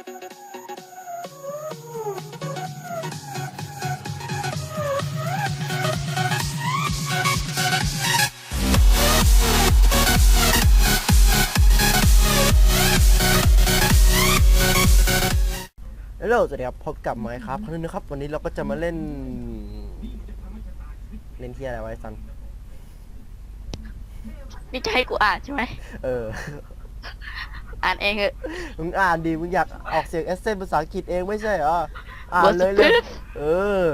ฮัลโหลสวัสดีครับพบกับไมค์ครับครั้งนึงนะครับ วันนี้เราก็จะมาเล่น เล่นที่อะไรไวะไอ้ซัน นี่จะให้กูอ่านใช่ไหมเออ อ่านเองเถอะมึงอ่านดีมึงอยากออกเสียงเอเซนภาษาอังกฤษเองไม่ใช่เหรออ่านเลยเลยเออ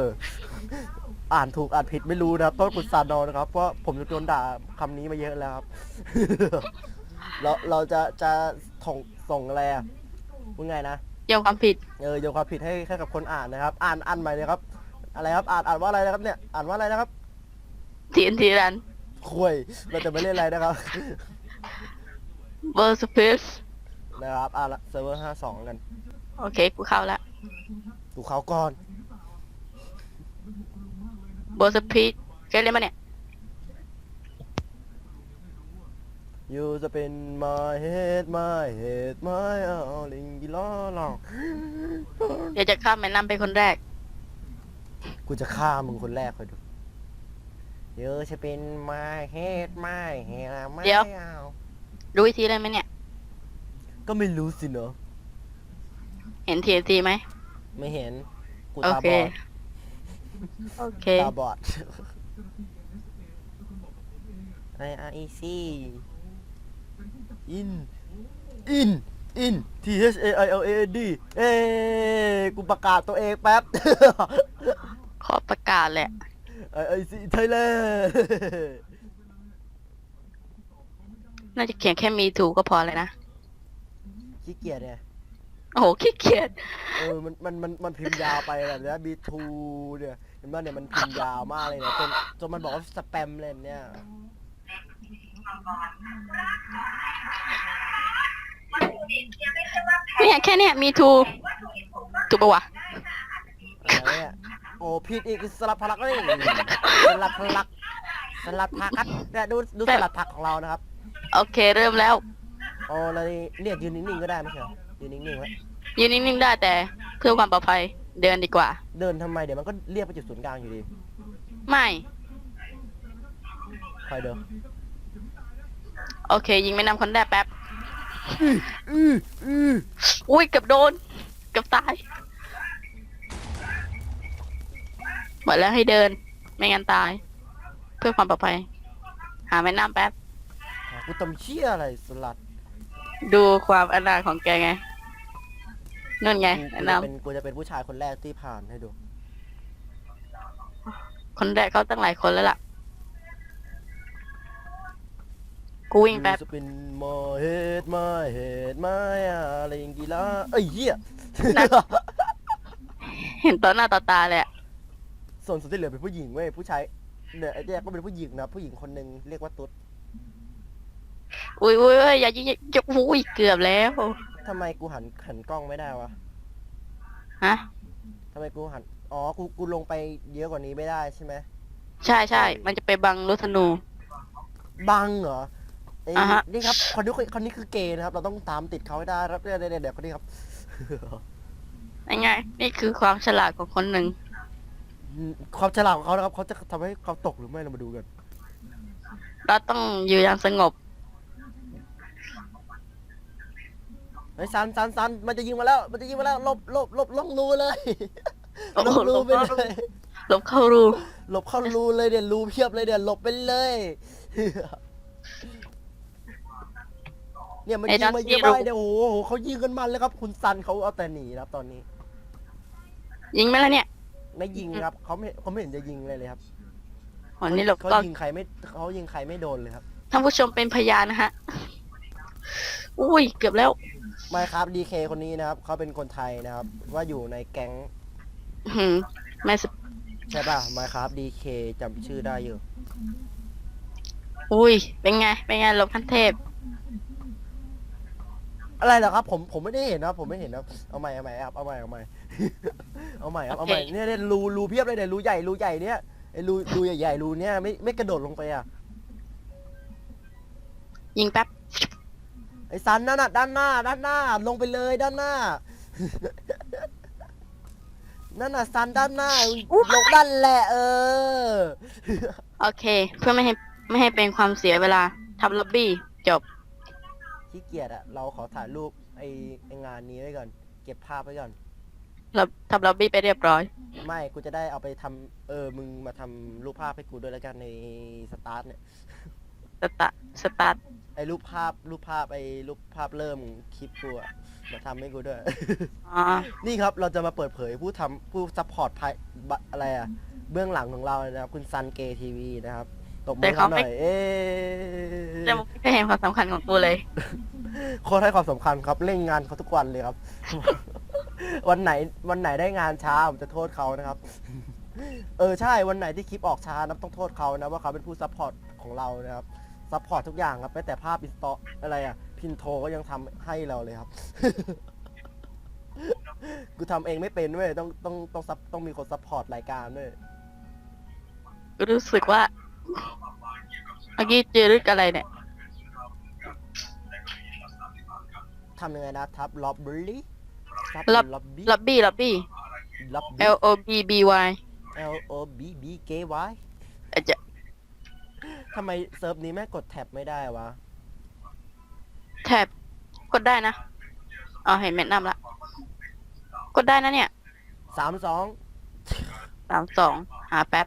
อ่านถูกอ่านผิดไม่รู้นะครับต้องปรึกษาดอนนะครับเพราะผมโดนด่าคำนี้มาเยอะแล้วครับ เราเราจะจะส่งส่งอะไรอะมึงไงนะยอมความผิดเออโยนความผิดให้ให้กับคนอ่านนะครับ อ่านอ่านใหม่เลยครับ อะไรครับ อ่านอ่านว่าอะไรนะครับ เนี่ย อ่านว่าอะไรนะครับทีนทีรันคุยเราจะไม่เล่นอะไรนะครับเบอร์สเปซ นะครับอ่านละเซิร์ฟเวอร์ห้าสองกันโอเค กูเข้าละดูเขาก่อนเบอร์สปีดเคยเล่นมาเนี่ย ยูจะเป็น my head my head my เอาลิงกิล้อหลอกเดี๋ยวจะข้ามแม่น้ำเป็นคนแรก กูจะฆ่ามึงคนแรกคอยดูยูจะเป็น my head my head ไม่เดี๋ยว เอา รู้วิธีได้ไหมเนี่ย ก็ไม่รู้สิเนอะเห็นทีนทีไหม ไม่เห็น กูโอตาเค บอดโอเค ตาบอดไออาร์อีซีอินอินอิน T H A I L A N D เอ้กูประกาศตัวเองแป๊บ ขอประกาศแหละ ไอไอซีไทยแลนด์น่าจะเขียนแค่มีถูกก็พอเลยนะ ขี้เกียจเนี่ยโอ้โหขี้เกียจเออมันมันมันมันพิมพ์ยาวไปแบบเนี้ย B2 เนี่ยเห็นป่ะเนี่ยมันพิมพ์ยาวมากเลยเนี่ยจนจนมันบอกว่าสแปมเลยเนี่ยเนี่ยแค่เนี้ยมีถูกถูกปะวะอะไรเนี่ยโอ้ผิดอีกสลัดพลักเลยสลัดพลักสลัดผักครับเนี่ยดูดูสลัดผักของเรานะครับ โอเคเริ่มแล้ว โอ้เราเรียกยืนนิ่งๆก็ได้ไม่ใช่เหรอยืนนิ่งๆไว้ยืนนิ่งๆได้แต่เพื่อความปลอดภัยเดินดีกว่า เดินทำไมเดี๋ยวมันก็เรียกไปจุดศูนย์กลางอยู่ดีไม่ คอยเดินโอเค ยิงไม่นำคนแรกแป๊บ อืออืออุ้ยเกือบโดนเกือบตายบอกแล้วให้เดิน ไม่งั้นตาย เพื่อความปลอดภัย หาแม่น้ำแป๊บ กูตำเชี่ยอะไรสลัด ดูความอนาถของแกไงนู่นไงกูแม่กูน้จะเป็นกูจะเป็นผู้ชายคนแรกที่ผ่านให้ดูำคนแรกเขาตั้งหลายคนแล้วล่ะ กูวิ่งแป๊บ จะเป็นมาเฮดมาเฮดมาอะไรอย่างกีฬาเอ้ยเหี้ยเห็นต่อหน้าต่อตาเลยอะส่วนสุดที่เหลือเป็นผู้หญิงเว้ยผู้ชายเนี่ยไอ้เนี่ยก็เป็นผู้หญิงนะผู้หญิงคนหนึ่งเรียกว่าตุ๊ด อุ้ยอุ้ยอุ้ยอย่ายิงอย่าอย่าอุ้ยเกือบแล้ว ทำไมกูหันหันกล้องไม่ได้วะฮะ ทำไมกูหัน อ๋อ กู กูลงไปเยอะกว่านี้ไม่ได้ใช่ไหม ใช่ใช่ มันจะไปบังรถธนู บังเหรอเอ้ยอ่าฮะ นี่ครับคนนี้คนคนนี้คือเกย์นะครับ เราต้องตามติดเขาให้ได้ครับเดี๋ยวเดี๋ยวเดี๋ยวคนนี้ครับ ยังไง นี่คือความฉลาดของคนหนึ่ง ความฉลาดของเขานะครับ เขาจะทำให้เขาตกหรือไม่เรามาดูกัน เราต้องอยู่อย่างสงบ ไอ้ยซันซันซันมันจะยิงมาแล้ว มันจะยิงมาแล้วหลบหลบหลบล่องรูเลยโอ้หลโหบรูไปหลบเลยหลบเข้ารูหลบเข้ารูเลยเดี๋ยวรูเพียบเลยเดี๋ยวหลบไปเลย เนี่ยมันยิงมาเยอะมากเดี๋ยวโอ้โหเขายิงกันมันเลยครับ คุณซันเขาเอาแต่หนีนะครับตอนนี้ ยิงไหมล่ะเนี่ยไม่ยิงครับเขาไม่เขาไม่เห็นจะยิงเลยเลยครับวันนี้หลบเขากล้องยิงใครไม่เขายิงใครไม่โดนเลยครับท่านผู้ชมเป็นพยานนะฮะ อุ้ยเกือบแล้ว ไม่ครับดีเคคนนี้นะครับเขาเป็นคนไทยนะครับ ว่าอยู่ในแก๊งอื้อหือไม่สใช่ป่ะมาครับดีเคจำชื่อได้อยู่อุ้ย เป็นไง เป็นไงหลบขั้นเทพ อะไรเหรอครับ ผมผมไม่ได้เห็นนะครับผมไม่เห็นนะครับเอาใหม่เอาใหม่ครับเอาใหม่เอาใหม่ เอาใหม่ครับเอาใหม่โอเค เนี่ยเนี่ยรูรูเพียบเลยเนี่ยรูใหญ่รูใหญ่เนี่ยไอ้รูรูใหญ่ๆรูเนี่ยไม่ไม่กระโดดลงไปอะยิงแป๊บ ไอ้ซันนั่นน่ะด้านหน้า ด้านหน้า ลงไปเลยด้านหน้า นั่นน่ะซันด้านหน้าลงด้านแหละเออ โอเค เพื่อไม่ให้ไม่ให้เป็นความเสียเวลาทำล็อบบี้จบ ขี้เกียจอะเราขอถ่ายรูปไอไองานนี้ไว้ก่อน เก็บภาพไว้ก่อนเราทำล็อบบี้ไปเรียบร้อย ไม่กูจะได้เอาไปทำเออ มึงมาทำรูปภาพให้กูด้วยแล้วกันในสตาร์ทเนี่ย สตาร์สตาร์ท ไอรูปภาพรูปภาพไอรูปภาพเริ่มคลิปกูอะมาทำให้กูด้วยอ๋อนี่ครับเราจะมาเปิดเผยผู้ทำผู้ซัพพอร์ตภายบะอะไรอะเบื้องหลังของเรานะครับ คุณซันเกทีวีนะครับตบมือเขาหน่อยเอ๊จะไม่เห็นความสำคัญของกูเลย โคตรให้ความสำคัญครับเร่งงานเขาทุกวันเลยครับ วันไหนวันไหนได้งานช้าผมจะโทษเขานะครับ เออใช่วันไหนที่คลิปออกช้านะต้องโทษเขานะว่าเขาเป็นผู้ซัพพอร์ตของเรานะครับ ซัพพอร์ตทุกอย่างครับแม้แต่ภาพอินสตออะไรอะพินโทก็ยังทำให้เราเลยครับ กูทำเองไม่เป็นเว้ยต้องต้องต้องซับต้องมีคนซัพพอร์ตรายการด้วย รู้สึกว่าเมื่อกี้เจอรึกอะไรเนี่ย ทำยังไงนะทับล็อบบี้ทับล็อบ ล็อบบี้ ล็อบบี้ล็อบบี้ ล็อบบี้ L O B B Y L O B B K Y อาจจะ ทำไมเซิร์ฟนี้แม่งกดแท็บไม่ได้วะแท็บกดได้นะอ๋อเห็นแม่นำละ กดได้นะเนี่ยสามสองสามสองหาแป๊บ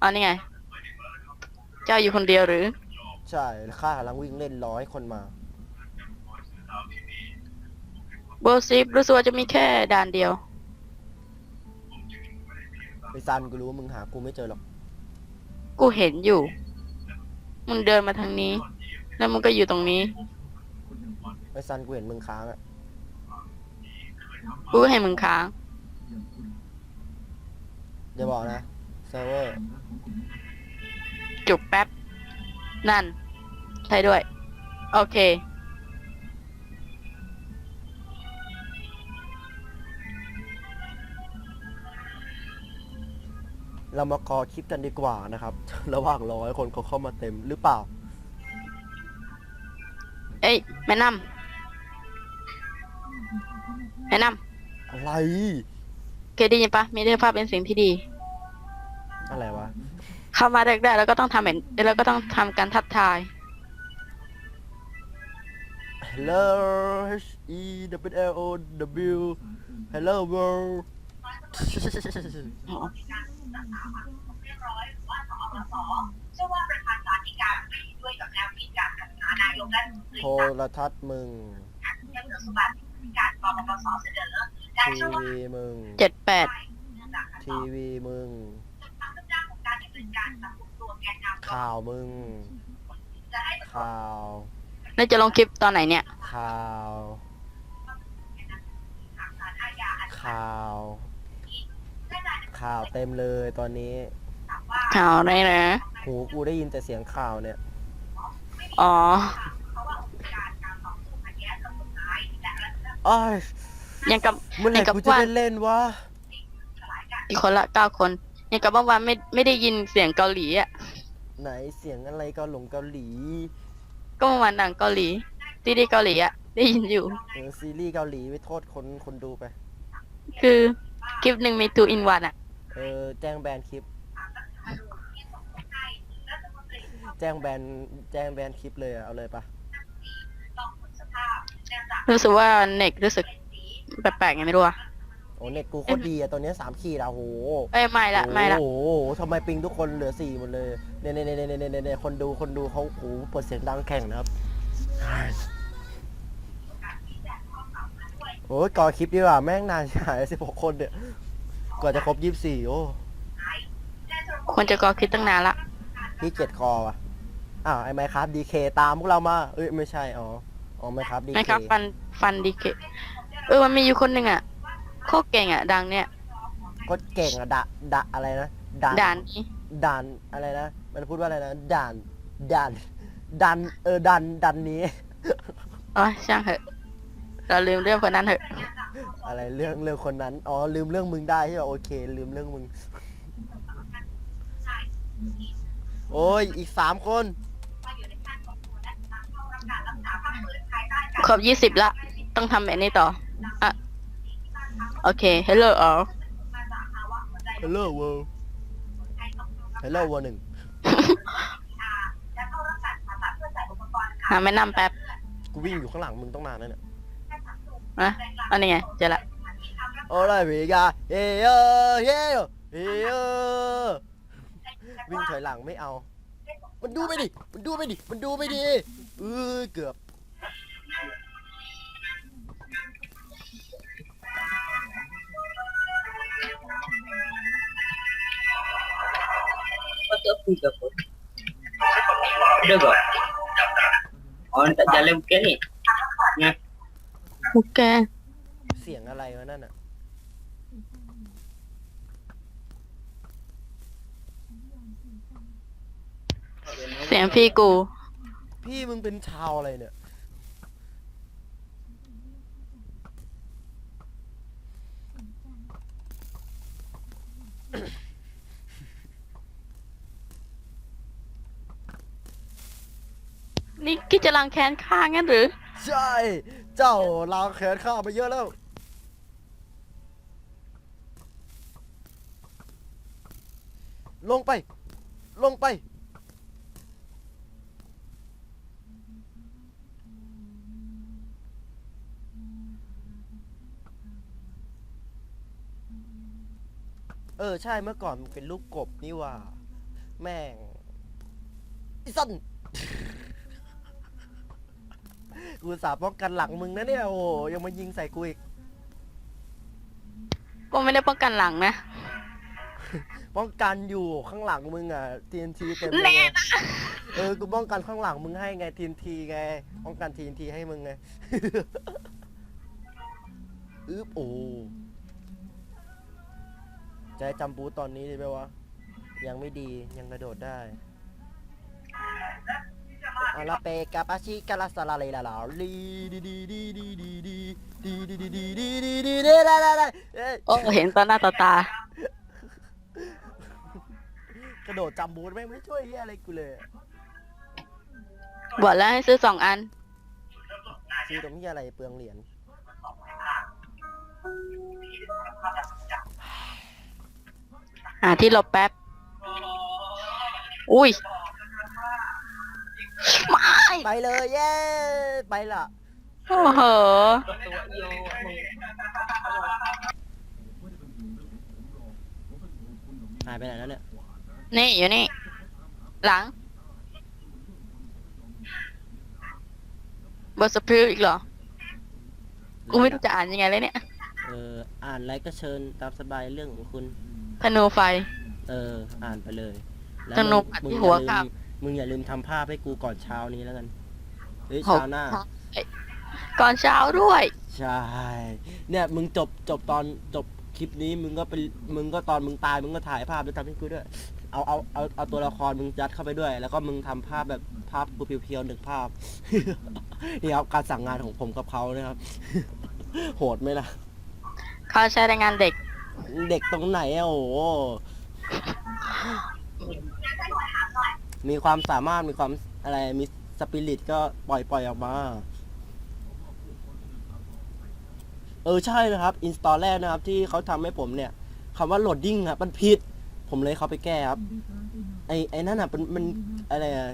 อ๋อนี่ไง เจ้าอยู่คนเดียวหรือ ใช่ข้ากำลังวิ่งเล่นร้อยคนมาโบซิฟรู้สึกว่าจะมีแค่ด่านเดียว ไปซันกูรู้ว่ามึงหากูไม่เจอหรอก กูเห็นอยู่ มึงเดินมาทางนี้ แล้วมึงก็อยู่ตรงนี้ไปซันกูเห็นมึงค้างอะกูก็ให้มึงค้างเดี๋ยวบอกนะเซิร์ฟเวอร์จุกแป๊บ นั่นใช่ด้วย โอเค เรามากอคลิปกันดีกว่านะครับ ระหว่างร้อยคนเขาเข้ามาเต็มหรือเปล่า เอ้ยแม่นำแม่นอะไรำเคยได้ยินปะมีเรื่องภาพเป็นสิ่งที่ดี อะไรวะ เข้ามาแรกๆแล้วก็ต้องทำเหมือนแล้วก็ต้องทำการทักทาย Hello H E W L O W Hello world เชื่อว่าประธานสาธิการไม่เห็นด้วยกับแนวคิดการจัดหานายกรัฐมนตรีโทรทัศน์มึงยังเหลือสมบัติที่การกรปศเสนอและทีเชื่อว่าวีมึงเจ็ดแปดเนื่องจากการทีวีมึงทำเรื่องของการดำเนินการจับกลุ่มตัวแกนนำข่าวมึง จะให้ข่าวแล้วจะลงคลิปตอนไหนเนี่ย ข่าวทางสารอาญาอันข่าวได้ราย ข่าวเต็มเลยตอนนี้ถามว่าข่าวอะไรนะ หูกูได้ยินแต่เสียงข่าวเนี่ย อ๋อเพราะว่าองค์การการต่อสู้ขัดแย้งกับกฎหมายและรัฐธรรมนูญอ้ายยังกับเมื่อไหร่ไอ้กับกูจะว่าได้เล่นวะสลายการอีกคนละเก้าคน ยังกับเมื่อวานไม่ไม่ได้ยินเสียงเกาหลีอะ ไหนเสียงอะไรเกาหลงเกาหลี ก็เมื่อวานหนังเกาหลีที่ได้เกาหลีอะ ได้ยินอยู่ เออซีรีส์เกาหลีไปโทษคนคนดูไป คือคลิปหนึ่งมีทูอินวันอะ เออแจ้งแบนคลิป แจ้งแบนแจ้งแบนคลิปเลยอะเอาเลยปะต้องผลสภาพเนื่องจากรู้สึกว่าเน็กรู้สึกแปลกๆไงไม่รู้อะโอ้เน็ตกูโคตรดีอะตัวเนี้ยสามขีดอะโหเอ้ยไม่ละไม่ละโอ้โหทำไมปิงทุกคนเหลือสี่หมดเลยเนี่ยเนี่ยเนี่ยเนี่ยเนี่ยเนี่ยคนดูคนดูเขาโอ้โหเปิดเสียงดังแข่งนะครับโอ้ยก่อคลิปดีกว่าแม่งนานหายสิบหกคนเนี่ย กว่าจะครบยี่สิบสี่โอ้ควรจะกอคลิปตั้งนานละ พี่เจ็ดคอว่ะอ้าวไอ้ไมครับดีเคตามพวกเรามา เอ้ยไม่ใช่ อ๋อ อ๋อไมครับดีนะเคครับ ฟันฟันดีเคเออมันมีอยู่คนหนึ่งอะโคตรเก่งอะ ดังเนี่ย ก็เก่งอะดะดะอะไรนะด่านด่านนี้ด่านอะไรนะ มันพูดว่าอะไรนะด่านด่านดันเออดันดันนี้ อ๋อช่างเถอะ เราลืมเรื่องคนนั้นเถอะ อะไรเรื่องเรื่องคนนั้น อ๋อลืมเรื่องมึงได้ใช่ป่ะโอเค ลืมเรื่องมึง โอ้ยอีกสามคนครบยี่สิบละ ต้องทำแบบนี้ต่อ อะ โอเค hello all Hello world Hello world หนึ่งและเข้ารับการผ่าตัดเพื่อใส่อุปกรณ์หาแม่น้ำแป๊บ กูวิ่งอยู่ข้างหลังมึงต้องนานแล้วเนี่ย นะอันนี้ไงเจอละโอ้ยวีกาเฮ้ยเฮ้ยเฮ้ยวิ่งถอยหลังไม่เอา มันดูไม่ดิ มันดูไม่ดิ มันดูไม่ดีเออเกือบ Apa tu aku ke apa? Ada ke? Orang tak jalan bukan ni? โอเคเสียงอะไรวะนั่นอะ เสียงพี่กู พี่มึงเป็นชาวอะไรเนี่ย นี่คิดจะล้างแค้นข้างั้นหรือ ใช่ เจ้าลางแขนข้ามาเยอะแล้ว ลงไป ลงไป เออ ใช่เมื่อก่อนมึงเป็นลูกกบนี่หว่า แม่งอ้สัน กูอุตสาห์ป้องกันหลังมึงนะเนี่ยโอ้โหยังมายิงใส่กูอีกก็ไม่ได้ป้องกันหลังนะ ป้องกันอยู่ข้างหลังมึงอะ TNT เต็มเลยแน่ไงนะ เออกูป้องกันข้างหลังมึงให้ไง TNT ไงป้องกัน TNT ให้มึงไง อึ๊บโอ้ใจะให้จำบูตตอนนี้ดีไหมวะ ยังไม่ดียังกระโดดได้ อาลาเปกาปาชิกาลาสลาเลลาลาลีดีดีดีดีดีดีดีดีดีดีดีดีดีดีลาลาลาเอ้ยโอ้เห็นต่อหน้าต่อตากระโดดจำบูทแม่งไม่ช่วยเฮียอะไรกูเลยอะบอกแล้วให้ซื้อสองอันซื้อตรงเฮียอะไรเปลืองเหรียญหาที่หลบแป๊บ อุ้ย ไม่ไปเลยเย้ไปละโอ้โหหายไปไหนแล้วเนี่ยนี่อยู่นี่ หลังบทสพิลอีกเหรอ กูไม่รู้จะอ่านยังไงเลยเนี่ย เอออ่านอะไรก็เชิญตามสบายเรื่องของคุณธนูไฟ เออ อ่านไปเลย แล้วสนุกมึงอัดมึงที่อหัวย่าลืครับ มมึงอย่าลืมทำภาพให้กูก่อนเช้านี้แล้วกันเฮ้ยหกเช้าหน้าก่อนเช้าด้วย ใช่ เนี่ยมึงจบจบตอนจบคลิปนี้มึงก็เป็นมึงก็ตอนมึงตายมึงก็ถ่ายภาพด้วยทำให้กูด้วย เอาเอาเอาเอาตัวละครมึงยัดเข้าไปด้วย แล้วก็มึงทำภาพแบบภาพกูเพียวๆหนึ่งภาพ นี่ครับการสั่งงานของผมกับเขานะครับ โหดไหมล่ะ เขาใช้แรงงานเด็ก เด็กตรงไหนอะโอ้โห มีความสามารถมีความอะไรมีสปิริตก็ปล่อยปล่อยออกมา เออใช่นะครับ อินสตอลแรกนะครับ ที่เขาทำให้ผมเนี่ยคำว่าโหลดดิ้งครับมันผิด ผมเลยเขาไปแก้ครับ ไอไอ้นั่นอะเป็นมันอะไรอะ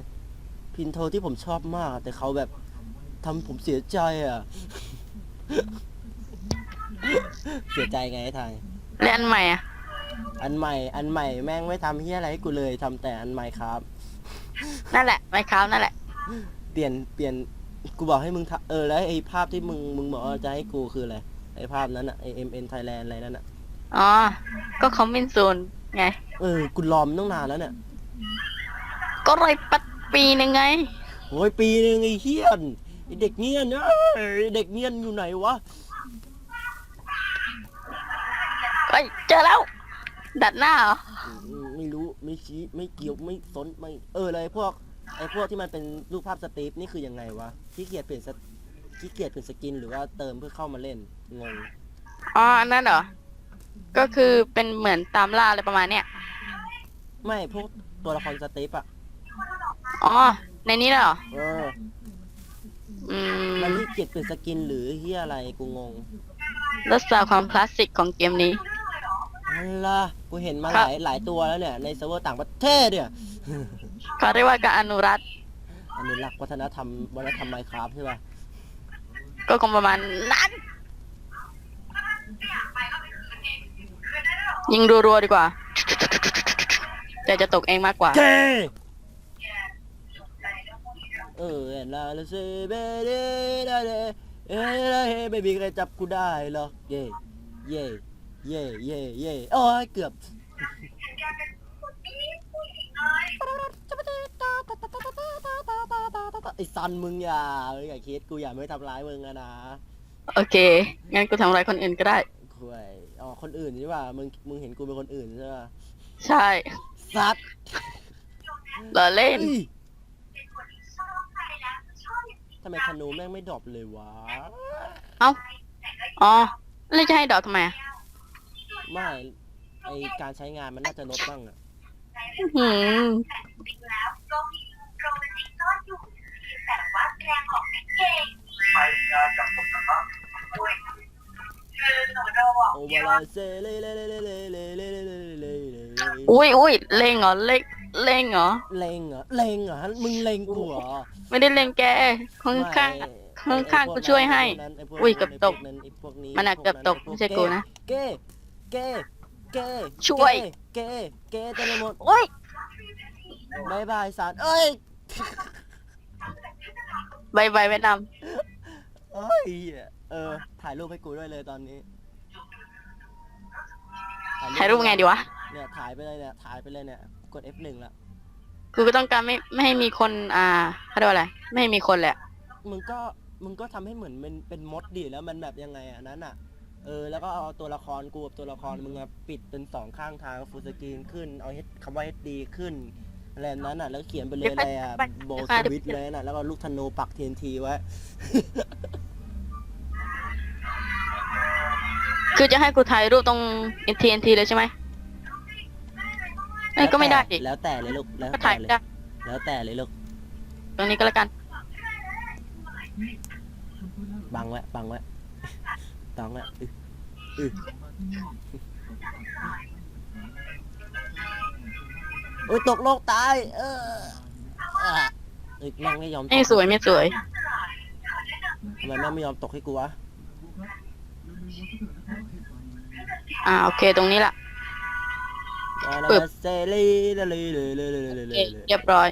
พินโทที่ผมชอบมาก แต่เขาแบบทำผมเสียใจอะ เสียใจไงไอ้ทายเล่นอันใหม่อะอันใหม่ อันใหม่แม่งไม่ทำเฮียอะไรให้กูเลยทำแต่อันใหม่ครับ นั่นแหละไม่ครับนั่นแหละ เปลี่ยนเปลี่ยนกูบอกให้มึงทำเออแล้วไอ้ภาพที่มึงมึงบอกว่าจะให้กูคืออะไรไอ้ภาพนั้นอะไอ้ MN Thailand อะไรนั่นอะอ๋อ ก็คอมมินซูนไง เออกูรอมนตั้งนานแล้วเนี่ยก็เลยปัดปีหนึ่งไง โอ้ยปีนึงไอ้เฮียนไอ้เด็กเงี้ยนเอ้ยเด็กเงี้ยนอยู่ไหนวะเฮ้ย เจอแล้ว ดัดหน้าเหรออืม ไม่รู้ไม่ชี้ไม่เกี่ยวไม่สนไม่เออเลยพวกไอ้พวกที่มันเป็นรูปภาพสตรีฟนี่คือยังไงวะขี้เกียจเปลี่ยนสตขี้เกียจเปลี่ยนสกินหรือว่าเติมเพื่อเข้ามาเล่นงงอ๋ออันนั้นเหรอ ก็คือเป็นเหมือนตามล่าอะไรประมาณเนี้ยไม่พวกตัวละครสตรีฟอะอ๋อในนี้เหรอเอออืมันมขี้เกียจเปลี่ยนสกินหรือเฮียอะไรกูงง รักษาความคลาสสิกของเกมนี้ อันล่ะกูเห็นมาคหรับลายหลายตัวแล้วเนี่ย ในเซิร์ฟเวอร์ต่างประเทศเนี่ย เขาเรียกว่าการอนุรักษ์อันนี้หลักวัฒนธรรมวัฒนธรรมไมครับใช่ป่ะก็คงประมาณนั้น ยิงรัวๆดีกว่าใจจะตกเองมากกว่าเกเออเห็นแล้วแล้วสิเบเดได้เลยเอ้ยไม่มีใครจับกูได้หรอกเย่เย่ เย่เย่เย่โอ้ยเกือบไอซันมึงอย่าอย่าคิดกูอย่าไม่ทำร้ายมึงอะนะโอเค งั้นกูทำอะไรคนอื่นก็ได้ คุยอ๋อคนอื่นใช่ป่ะมึงมึงเห็นกูเป็นคนอื่นใช่ป่ะใช่ซัดรอเล่นเอ้ยทำไมธนูแม่งไม่ดรอปเลยวะเอ้าอ๋อ แล้วจะให้ดอกทำไมอะ ไม่ไอการใช้งานมันน่าจะลดบ้างอะอื้อหือแล้วก็มีโรแมนติกซ่อนอยู่แต่ว่าแสดงออกไม่เก่งไปงานกับผมนะครับโอ้ยคือหนูเราอะโอเวอร์ไลเซเลเลเลเลเลเลเลเลเลเลเลอุ้ยอุ้ยเล่งเหรอเล่งเล่งเหรอ เล็งเหรอเล็งเหรอมึงเล็งกูเหรอไม่ได้เล่งแกข้างข้างไม่ข้างๆกูช่วยให้ ไพวนั้นไพวอุ้ยเกือบตก ไพวไพวมันอะเกือบตกพวไม่ใช่กูนะ เก้ เก้เก้ช่วย เก้เก้เต็มไปหมดโอ้ยบายบายสารเอ้ยใบใบแนะนเอ้ยเออถ่ายรูปให้กูด้วยเลยตอนนี้ำถ่ายรูปไงดีวะ เนี่ยถ่ายไปเลยเนี่ยถ่ายไปเลยเนี่ยกด F1 ละกูก็ต้องการไม่ไม่ให้มีคน อ่าเขาเรียกว่าอะไร ไม่ให้มีคนแหลยอะมึงก็มึงก็ทำให้เหมือนมันเป็นมดดิแล้วมันแบบยังไงอะนั้นอะ เออแล้วก็เอาตัวละครกูกับตัวละครมึงมาปิดเป็นสองข้างทางฟูลสกรีนขึ้น เอาเฮดคำว่า HD ขึ้นอะไรนั้นอะ แล้วเขียนไปเลยอะไรอะโบสวิตเลยน่ะ แล้วก็ลูกธนูปัก TNT ไว้ คือจะให้กูถ่ายรูปตรง TNT เลยใช่ไหมเอ้ยก็ไม่ได้ดิแล้วแต่เลยลูกแล้วก็แต่ถ่ายเลไม่ยได้แล้วแต่เลยลูกตรงนี้ก็แล้วกัน บังไว้บังไว้ บังไว้อึอึโอ้ยตกโลกตาย เอออะเอ้ยแม่งไม่ยอมตกไม่สวยไม่สวย ทำไมแม่งไม่ยอมตกให้กูวะ อ่าโอเคตรงนี้ละมาปึ๊แล้วบเซรีเลยเลยเลยเลยเลยโอเลเคยเรียบร้อย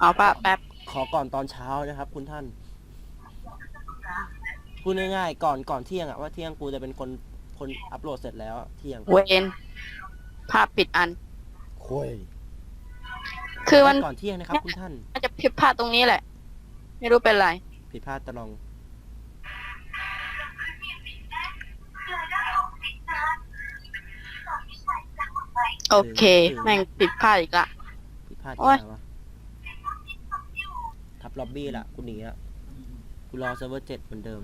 เอาปะแป๊บขอก่อนตอนเช้านะครับ คุณท่าน พูดง่ายๆก่อนก่อนเที่ยงอะว่าเที่ยงกูจะเป็นคนคนอัพโหลดเสร็จแล้วอะเที่ยงเวนภาพปิดอัน คุยคือมันก่อนเที่ยงนะครับ คุณท่าน น่าจะผิดพลาดตรงนี้แหละ ไม่รู้เป็นไร ผิดพลาดตะลองโอเค แม่งผิดพลาดอีกละ ผิดพลาดโอ๊ยังยไงวะทับล็อบบี้ละกูหนีละกูรอเซิร์ฟเวอร์เจ็ดเหมือนเดิม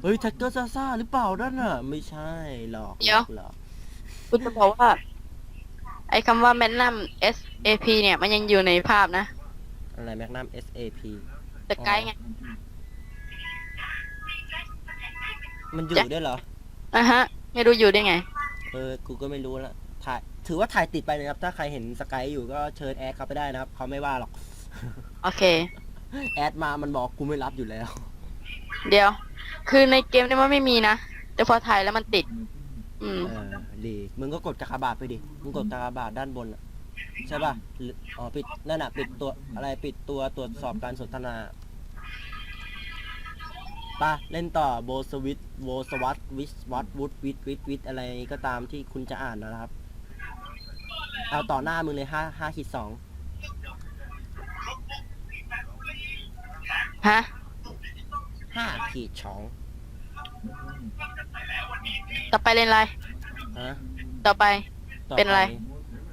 เฮ้ยแท็กเกอร์ซาซ่าหรือเปล่านั่นน่ะ ไม่ใช่หรอกเดี๋ยว หรอกกูจะบอกว่า ไอ้คำว่าแมนนัม S A P เนี่ย มันยังอยู่ในภาพนะ อะไรแมกนัม SAP แต่ไกด์ไง มันอยู่จ๊ะด้วยเหรอ อะฮะ ไม่รู้อยู่ได้ไง เออ กูก็ไม่รู้ละ ถ่าย ถือว่าถ่ายติดไปนะครับ ถ้าใครเห็นสกายอยู่ก็เชิญแอดเขาไปได้นะครับ เขาไม่ว่าหรอก โอเค แอดมามันบอกกูไม่รับอยู่แล้ว เดี๋ยว คือในเกมเนี่ยมันไม่มีนะ แต่พอถ่ายแล้วมันติด อืม เออดีมึงก็กดกากบาทไปดิ มึงกดกากบาทด้านบนอะใช่ป่ะหรืออ๋อปิดนั่นน่ะปิดตัวอะไรปิดตัวตรวจสอบการสนทนาไป่ะ เล่นต่อโบสวิตโบสวัตวิสวัตวุดวิทวิทวิทอะไรก็ตามที่คุณจะอ่านนะครับ เอาต่อหน้ามึงเลยห้าห้าขีดสอง ฮะห้าขีดสองต่อไปเล่นอะไรฮะต่อไป ต่เป็นอะไร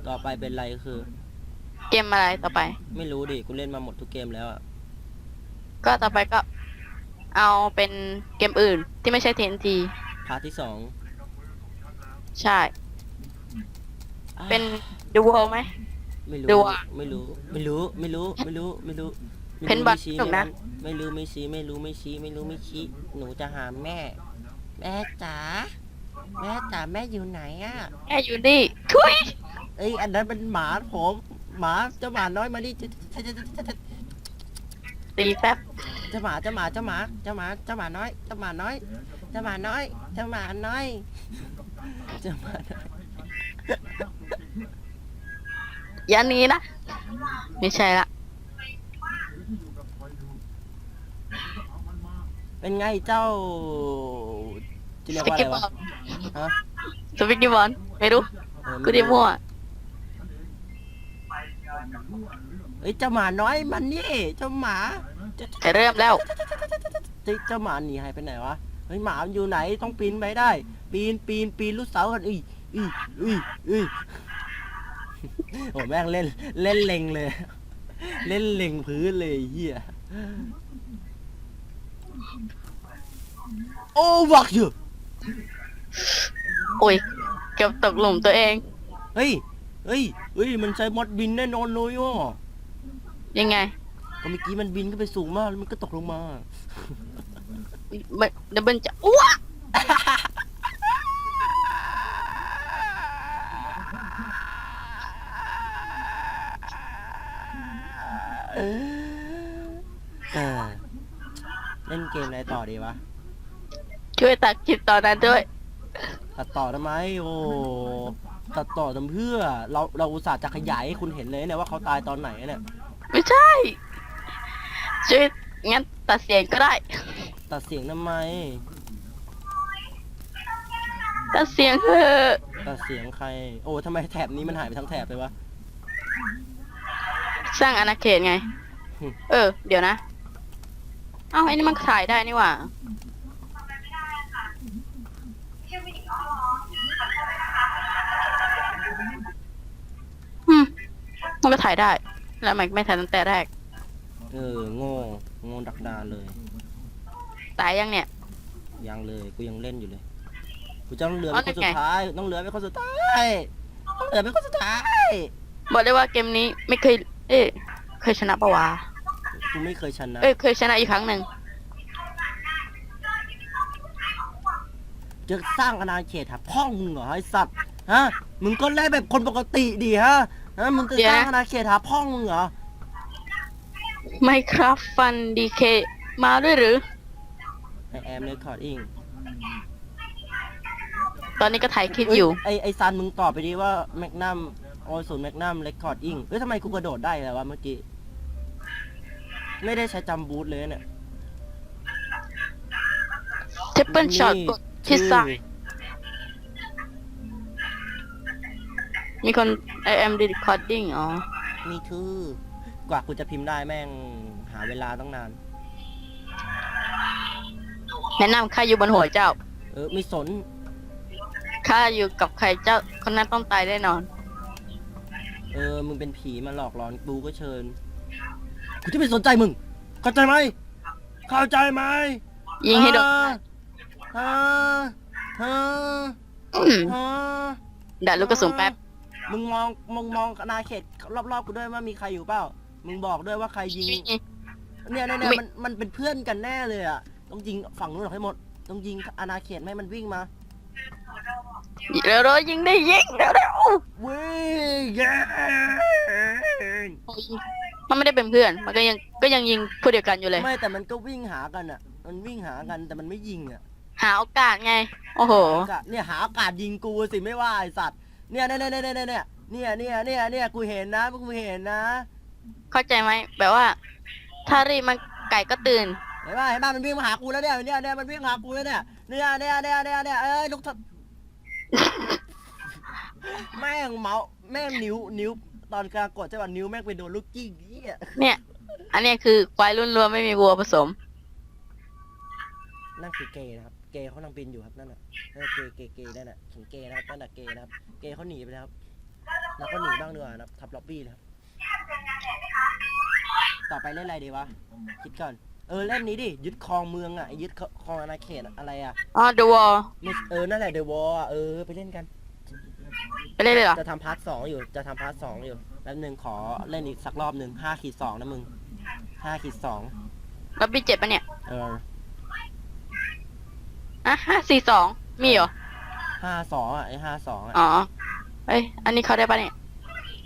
ต่อไปเป็นอะไรก็คือ เกมอะไรต่อไป ไม่รู้ดิกูเล่นมาหมดทุกเกมแล้วอะก็ต่อไปก็ เอาเป็นเกมอื่นที่ไม่ใช่ TNT พาร์ทที่สองใช่ เป็น The World ไหมไม่ดูรู้อะ ไม่รู้ ไม่รู้ ไม่รู้ ไม่รู้ ไม่รู้ เพนบอลไม่ชี้สนุกนะ ไม่รู้ไม่ชี้ไม่รู้ไม่ชี้ไม่รู้ไม่ชี้หนูจะหาแม่ แม่จ๋าแม่จ๋าแม่อยู่ไหนอะแม่อยู่นี่ทุยเอ้ยอันนั้นเป็นหมาผมหมาเจ้าหมาน้อยมาดิเจ้าเจ้าเจ้าเจ้าเจ้าตีแป๊บเจ้าหมาเจ้าหมาเจ้าหมาเจ้าหมาเจ้าหมาน้อยเจ้าหมาน้อยเจ้าหมาน้อยเจ้าหมาน้อยเจ้าหมาน้อยอย่าหนี้นะไม่ใช่ละ เป็นไงเจ้าจะสเรียกปิกว่าอะไรกี้บอวะลฮะสปิกกี้บอลไม่รู้เออกูดีมั่วเอ้ยเจ้าหมาน้อยมันนี่เจ้าหมาเจ้าแต่เริ่มแล้ว เจ้าเจ้าหมาหนีหายไปไหนวะเฮ้ยหมามันอยู่ไหนต้องปีนไปได้ ปีนปีนปีนลูกเสากันอุ้ยอุ้ยอุ้ยอุ้ยโอ้แม่งเล่นเล่นเล็งเลย เล่นเล็งพื้นเลยไอ้เฮีย โอ้วักอยู่โอ้ยเกือบตกหลุมตัวเอง เฮ้ยเฮ้ยเฮ้ยมันใช้มดบินแน่นอนเลยว่ะยังไงก็เมื่อกี้มันบินขึ้นไปสูงมากแล้วมันก็ตกลงมามันเดี๋ยวมันจะอ้วกเออเล่นเกมอะไรต่อดีวะ ช่วยตัดคลิปตอนนั้นด้วย ตัดต่อทำไมโอ้ตัดต่อทำเพื่อ เราเราอุตส่าห์จะขยายให้คุณเห็นเลยเนี่ยว่าเขาตายตอนไหนเนี่ยไม่ใช่ ช่วยงั้นตัดเสียงก็ได้ ตัดเสียงทำไม ตัดเสียงเถอะตัดเสียงใคร โอ้ทำไมแถบนี้มันหายไปทั้งแถบเลยวะสร้างอาณาเขตไงหึเออ เดี๋ยวนะ เอ้าไอ้นี่มันถ่ายได้นี่หว่า มันก็ถ่ายได้ แล้วมันไม่ถ่ายตั้งแต่แรก เออโง่โง่ดักดานเลย ตายยังเนี่ย ยังเลยกูยังเล่นอยู่เลย กูจะต้องเหลืออ๋อเป็นคนนี่สุไงดท้ายต้องเหลือเป็นคนสุดท้ายต้องเหลือเป็นคนสุดท้ายบอกได้ว่าเกมนี้ไม่เคย เอ้ยเคยชนะปะวะกูไม่เคยชนะเอ้ยเคยชนะอีกครั้งหนึ่งจะสร้างอาณาเขตหาพ่องมึงเหรอไอสัตว์ฮะมึงก็เล่นแบบคนปกติดิฮะ ฮะมึงจะสร้างอาณาเขตหาพ่องมึงเหรอ ไม่ครับฟันดีเคมาด้วยหรือ I am recording ตอนนี้ก็ถ่ายคลิปอยู่ เไอไอซันมึงตอบไปดิว่าแมกนัมโอศูนย์แมกนัมเรคคอร์ดอิงเฮ้ยทำไมกูกระโดดได้เลยวะเมื่อกี้ ไม่ได้ใช้จำบูทเลยเนี่ย t ิปเปิลช็อตกดที่ซ้าย มีคน I am recording อ๋อ มีคือกว่ากูจะพิมพ์ได้แม่งหาเวลาต้องนาน แนะนำข้าอยู่บนหัวเจ้า เออไม่สน ข้าอยู่กับใครเจ้า คนนั้นต้องตายแน่นอน เออ มึงเป็นผีมาหลอกหลอนกูก็เชิญ กูจะไม่สนใจมึง เข้าใจไหม เข้าใจไหมยิงให้โดนฮะฮะอืมฮะด่าลูกกระสุนแป๊บ มึงมองมึงมองอาณาเขตรอบๆกูด้วยว่ามีใครอยู่เปล่า มึงบอกด้วยว่าใครยิง เนี่ยเนี่ยเนี่ยไม่มันมันเป็นเพื่อนกันแน่เลยอะ ต้องยิงฝั่งนู้นออกให้หมด ต้องยิงอาณาเขตไม่ให้มันวิ่งมา เร็วๆยิงได้ยิงเร็ววิ่งเย้ๆมันไม่ได้เป็นเพื่อน มันก็ยังก็ยังยิงผู้เดียวกันอยู่เลย ไม่แต่มันก็วิ่งหากันอะ มันวิ่งหากันแต่มันไม่ยิงอะ หาโอกาสไง โอ้โหกะเนี่ยหาโอกาสยิงกูสิไม่ว่าไอสัตว์ เนี่ยเนี่ยเนี่ยเนี่ยเนี่ยเนี่ยเนี่ยเนี่ยเนี่ยกูเห็นนะกูเห็นนะเข้าใจไหมแบบว่า ถ้ารีบมันไก่ก็ตื่นเห็นป่ะเห็นป่ะมันวิ่งมาหากูแล้วเนี่ยเนี่ยเนี่ยมันวิ่งมาหากูแล้วเนี่ยเนี่ยเนี่ยเนี่ยเนี่ยเนี่ยเอ้ยลูกทับแม่งเมาส์แม่งนิ้วนิ้วตอนกลางกดใช่ป่ะนิ้วแม่งไปโดนลูกกิ้งเหี้ยเนี่ย อันเนี้ยคือควายรุ่นรวมไม่มีวัวผสมนั่นคือเกย์นะครับ เกย์เขากำลังบินอยู่ครับนั่นน่ะนั่นนะเกย์เกย์เกย์นั่นน่ะถึงเกย์นะครับนั่นน่ะเกย์นะครับ เกย์เขาหนีไปแล้วครับแล้วก็หนีบ้างดีกว่านะครับทับล็อบบี้นะครับ ต่อไปเล่นอะไรดีวะคิดก่อนเออเล่นนี้ดิยึดครองเมืองอะยึดครองอาณาเขตอะอะไรอะอ๋อ The Wall ไม่เออนั่นแหละเดอะวอลเออไปเล่นกันไปเล่นเลยเหรอจะทำพาร์ทสองอยู่จะทำพาร์ทสองอยู่แป๊บหนึงขอเล่นอีกสักรอบหนึ่งห้าขีดสองนะมึงห้าขีดสองล็อบบี้เจ็ดปะเนี่ยเออ อะห้าสี่สองมีเหรอ ห้าสองอะไอห้าสองอะ อ๋อเอ้ย อันนี้เข้าได้ปะเนี่ย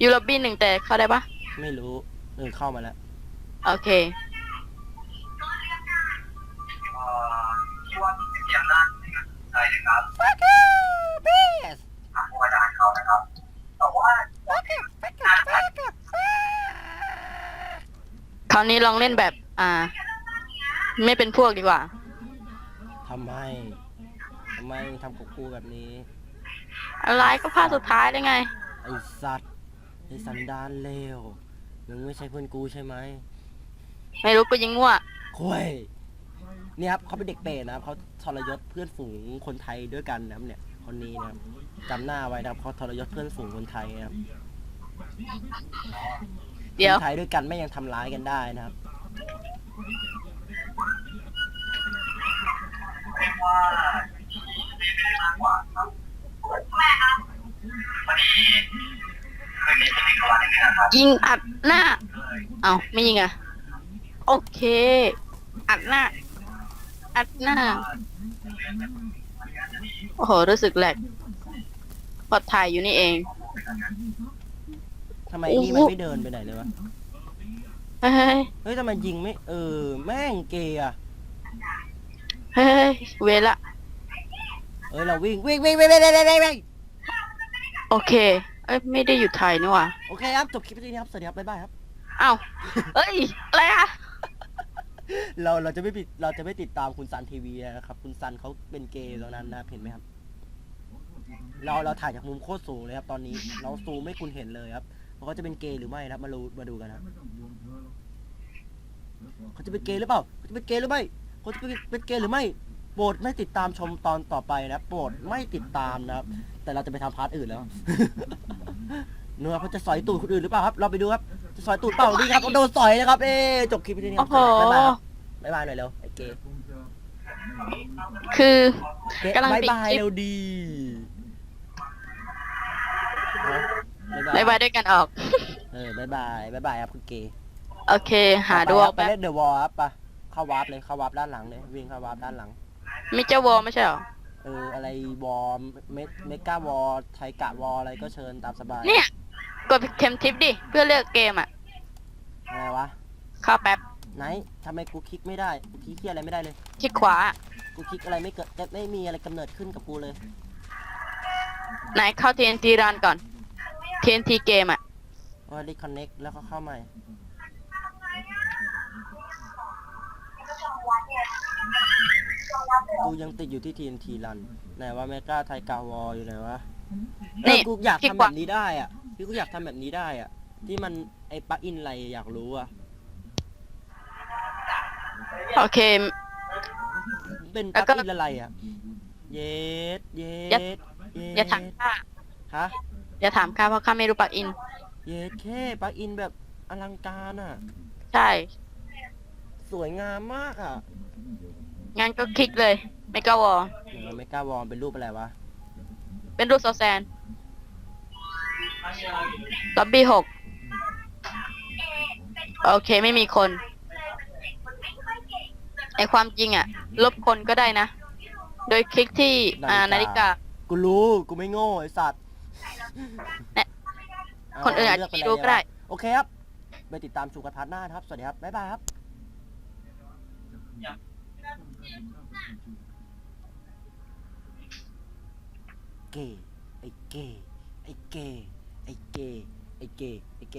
ยูล็อบบี้หนึ่งแต่เข้าได้ปะไม่รู้เออเข้ามาแล้ว โอเค ช่วงเสียงนั่นใช่นะครับ yes ถามอาจารย์เขานะครับ แต่ว่าคราวนี้ลองเล่นแบบ อ่า ไม่เป็นพวกดีกว่า ทำไมทำไมทำกับกูแบบนี้อะไรก็ภาคสุดท้ายได้ไง ไอสัตว์ไอสันดานเลวมึงไม่ใช่เพื่อนกูใช่ไหมไม่รู้ก็ยิงมั่วคุยเนี่ยครับเขาเป็นเด็กเปรตนะครับเขาทรยศเพื่อนฝูงคนไทยด้วยกันนะครับเนี่ยคนนี้นะครับจำหน้าไว้นะครับเขาทรยศเพื่อนฝูงคนไทยนะครับเดี๋ยวคนไทยด้วยกันไม่ยังทำร้ายกันได้นะครับ ว่าดีไม่ได้มากกว่าครับแม่ครับวันนี้คืนนี้จะมีกวันหนึงนะครับยิงอัดหน้า เอาไม่ยิงอะ โอเค อัดหน้า อัดหน้า โอ้โห รู้สึกแหลกพอถ่ายอยู่นี่เอง ทำไมโอ้นี่มันไม่เดินไปไหนเลยวะ เฮ้ยเฮ้ยทำไมยิงไม่ เออ แม่งเกย์อะ เฮ้ยเวละ เอ้ยเราวิ่งวิ่งวิ่งวิ่งวิ่งวิ่งวิ่งวิ่งโอเค เอ้ยไม่ได้อยู่ไทยนี่หว่าโอเคครับจบคลิปนี้นะครับสวัสดีครับบ๊ายบายครับ เอ้าเอ้ย อะไรอะเราเราจะไม่ปิดเราจะไม่ติดตามคุณซันทีวีนะครับ คุณซันเขาเป็นเกย์ตรงนั้นนะครับเห็นไหมครับ เราเราถ่ายจากมุมโคตรสูงเลยครับ ตอนนี้ เราซูมไม่คุณเห็นเลยครับว่าเขาจะเป็นเกย์หรือไม่นะครับ มาดูมาดูกันนะครับเขาจะเป็นเกย์หรือเปล่าเขาจะเป็นเกย์หรือไม่ เขาจะเป็นเป็นเกย์หรือไม่โปรดไม่ติดตามชมตอนต่อไปนะครับโปรดไม่ติดตามนะครับ แต่เราจะไปทำพาร์ทอื่นแล้ว เนื้อเขาจะสอยตูดคนอื่นหรือเปล่าครับ เราไปดูครับ จะสอยตูดเปล่าดีครับโดนสอยนะครับ เอ๊ะจบคลิปนี้คโอ้รับโห บ๊ายบายครับบ๊ายบายหน่อยเร็วไอ้เกย์คือ เกย์กำลังบ๊ายปิดบายคลิป เร็วดีเอาบายบายด้วยกันออก เออบ๊ายบายบ๊ายบายครับคุณเกย์โอเค หาดูไปคเอารับไปแป๊บ เล่นเดอะวอลครับไป เข้าวาร์ปเลยเข้าวาร์ปด้านหลังเลยวิ่งเข้าวาร์ปด้านหลัง มีเจ้าวอลไม่ใช่เหรอ เอออะไรวอลเมเมกาวอลไทกะวอลอะไรก็เชิญตามสบาย เนี่ย กดเทมทิปดิ เพื่อเลือกเกมอะ อะไรวะ เข้าแป๊บ ไหนทำไมกูคลิกไม่ได้กูคลิกเหียอะไรไม่ได้เลย คลิกขวา กูคลิกอะไรไม่เกิดไม่มีอะไรกำเนิดขึ้นกับกูเลย ไหนเข้า TNT รันก่อน TNT เกมอะว่ารีคอนเน็กแล้วก็เข้าใหม่ กูยังติดอยู่ที่ TNT รันไหนว่าเมกาไทกาวอลอยู่ไหนวะเอนี่อกูอยากคลิกทำขแบวาบนี้ได้อะที่กูอยากทำแบบนี้ได้อะ ที่มันไอ้ปลั๊กอินอะไรอยากรู้อะโอเคมันเป็นปแล้วลั๊ก็กอินอะไรอะ เย็ดเย็อย่าดเย็ดอย่าถามข้าฮะอย่าถามข้าเพราะข้าไม่รู้ปลักอิน เย็ดแค่ปลั๊กอินแบบอลังการอะ ใช่ สวยงามมากอะ งั้นก็คลิกเลยไม่ก็วอลเดี๋ยวเมกาวอลเป็นรูปอะไรวะ เป็นรูปโซแซนล็อบบี้หกโอเคไม่มีคนไอความจริงอะลบคนก็ได้นะ โดยคลิกที่อ่านาฬิกา กูรู้กูไม่โง่ไอสัตว์แน่เคนอื่นอาจเลืจะกปไม่แล้วรู้ก็ได้โอเคครับ ไปติดตามชูกันพาร์ทหน้านะครับ สวัสดีครับ บ๊ายบายครับ เกย์ไอ้เกย์ไอ้เกย์ไอ้เกย์ไอ้เกย์ไอ้เ